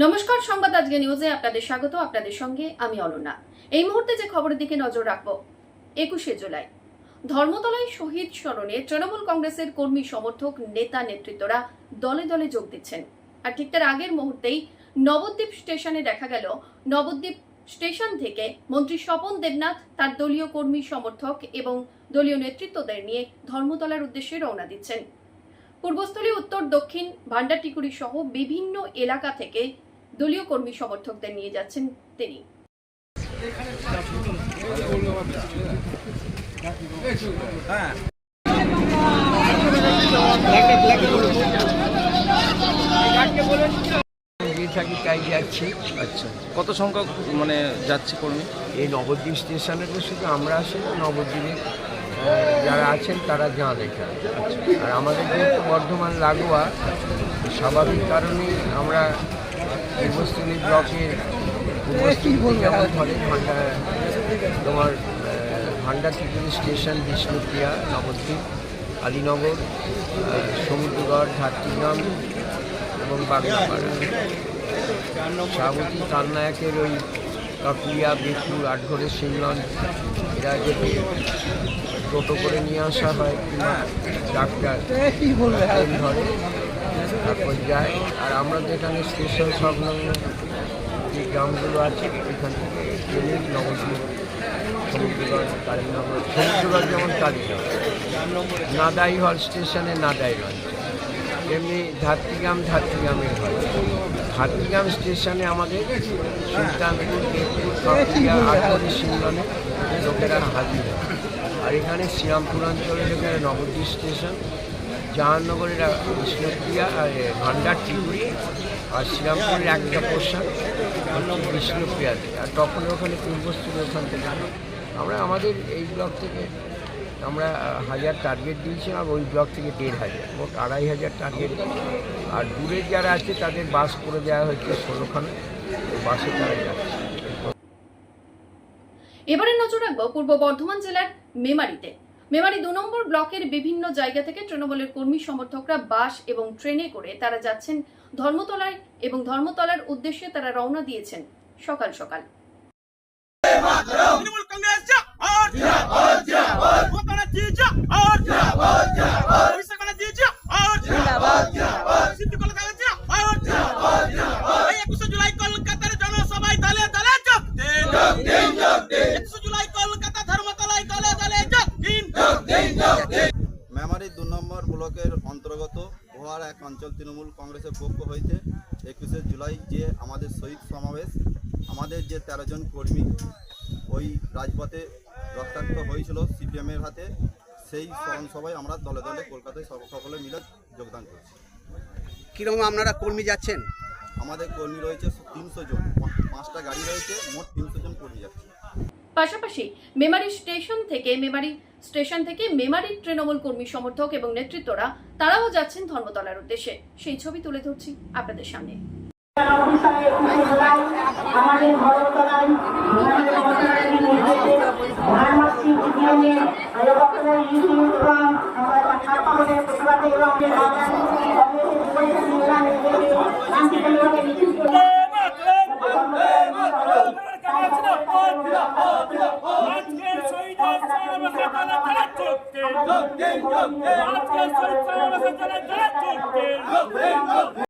নমস্কার, সংবাদ আজকে নিউজে আপনাদের স্বাগত, আপনাদের সঙ্গে আমি অনন্যা এই মুহূর্তে যে খবরের দিকে নজর রাখব, একুশে জুলাই। ধর্মতলায় শহীদ স্মরণে তৃণমূল কংগ্রেসের কর্মী সমর্থক, নেতা, নেতৃত্বরা দলে দলে যোগ দিচ্ছেন। আর ঠিক তার আগের মুহূর্তেই নবদ্বীপ স্টেশনে দেখা গেল, নবদ্বীপ স্টেশন থেকে মন্ত্রী স্বপন দেবনাথ তার দলীয় কর্মী সমর্থক এবং দলীয় নেতৃত্বদের নিয়ে ধর্মতলার উদ্দেশ্যে রওনা দিচ্ছেন। পূর্বস্থলী উত্তর দক্ষিণ ভান্ডারটিকুড়ি সহ বিভিন্ন এলাকা থেকে দলীয় কর্মী সমর্থকদের নিয়ে যাচ্ছেন তিনি। থাকি তাই যাচ্ছি আচ্ছা। কত সংখ্যক মানে যাচ্ছে কর্মী? এই নবদ্বীপ স্টেশনে তো শুধু আমরা আসি না নবদ্বীপে আহ, যারা আছেন তারা যান এখানে আর আমাদের যেহেতু বর্ধমান লাগোয়া স্বাভাবিক কারণেই আমরা পূর্বস্থলী ব্লকের পূর্বস্থলী যেমন তোমার আহ, ভান্ডারটিপুরি স্টেশন বিষ্ণুপ্রিয়া নবদ্বীপ আলীনগর সমুদ্রগড় ঝাড়গ্রাম এবং বাগনাপাড়া শাহবতী কান্নায়কের ওই কাকুলিয়া বেকুর আটঘরের সিংলন যদি টোটো করে নিয়ে আসা হয় কিংবা ডাক্তার ধরে তারপর যায়। আর আমরা যেখানে স্টেশন সংলগ্ন যে গ্রামগুলো আছে এখান থেকে ট্রেনে নবদ্বীপ সমুদ্রগড় কালীনগর সমুদ্রগড় যেমন কালীনগর নাদাই হল স্টেশনে নাদাই রয়েছে এমনি ধাত্রিগ্রাম ধাত্রিগ্রামের হয়। ধাত্রিগ্রাম স্টেশনে আমাদের সুলতানপুর কাকুরিয়া সিংলনে লোকেরা হাজির আর এখানে শ্রীরামপুর যেখানে নবদ্বীপ স্টেশন, জাহাননগরের বিষ্ণুপ্রিয়া আর ভান্ডার ত্রিপুরি আর শ্রীরামপুরের একটা পোর্শন হচ্ছে বিষ্ণুপ্রিয়াতে। আর তখন ওখানে পূর্বস্থলী ওখান থেকে আমরা, আমাদের এই ব্লক থেকে আমরা হাজার টার্গেট দিয়েছিলাম ওই ব্লক থেকে দেড় হাজার, মোট আড়াই হাজার টার্গেট আর দূরের যারা আছে তাদের বাস করে দেওয়া হয়েছে ষোলোখানে বাসে তারা যাচ্ছে। এবারে নজর রাখব পূর্ব বর্ধমান জেলার মেমারিতে। মেমারি দু নম্বর ব্লকের বিভিন্ন জায়গা থেকে তৃণমূলের কর্মী সমর্থকরা বাস এবং ট্রেনে করে তারা যাচ্ছেন ধর্মতলায় এবং ধর্মতলার উদ্দেশ্যে তারা রওনা দিয়েছেন সকাল সকাল। কংগ্রেস অঞ্চল তৃণমূল কংগ্রেসের পক্ষ হইতে একুশে জুলাই যে আমাদের শহীদ সমাবেশ আমাদের যে তেরো জন কর্মী ওই রাজপথে রক্তাক্ত হয়েছিল সিপিএমের হাতে সেই স্মরণ সভায় আমরা দলে দলে কলকাতায় সক- সকলে মিলে যোগদান করছি। কীরকম আপনারা কর্মী যাচ্ছেন? আমাদের কর্মী রয়েছে তিনশো জন পাঁচটা গাড়ি রয়েছে মোট তিনশো জন কর্মী যাচ্ছে। পাশাপাশি মেমারি স্টেশন থেকে মেমারি স্টেশন থেকে মেমারির তৃণমূল কর্মী সমর্থক এবং নেতৃত্বরা তারাও যাচ্ছেন ধর্মতলার উদ্দেশ্যে। সেই ছবি তুলে ধরছি আপনাদের সামনে। আমাদের আজকে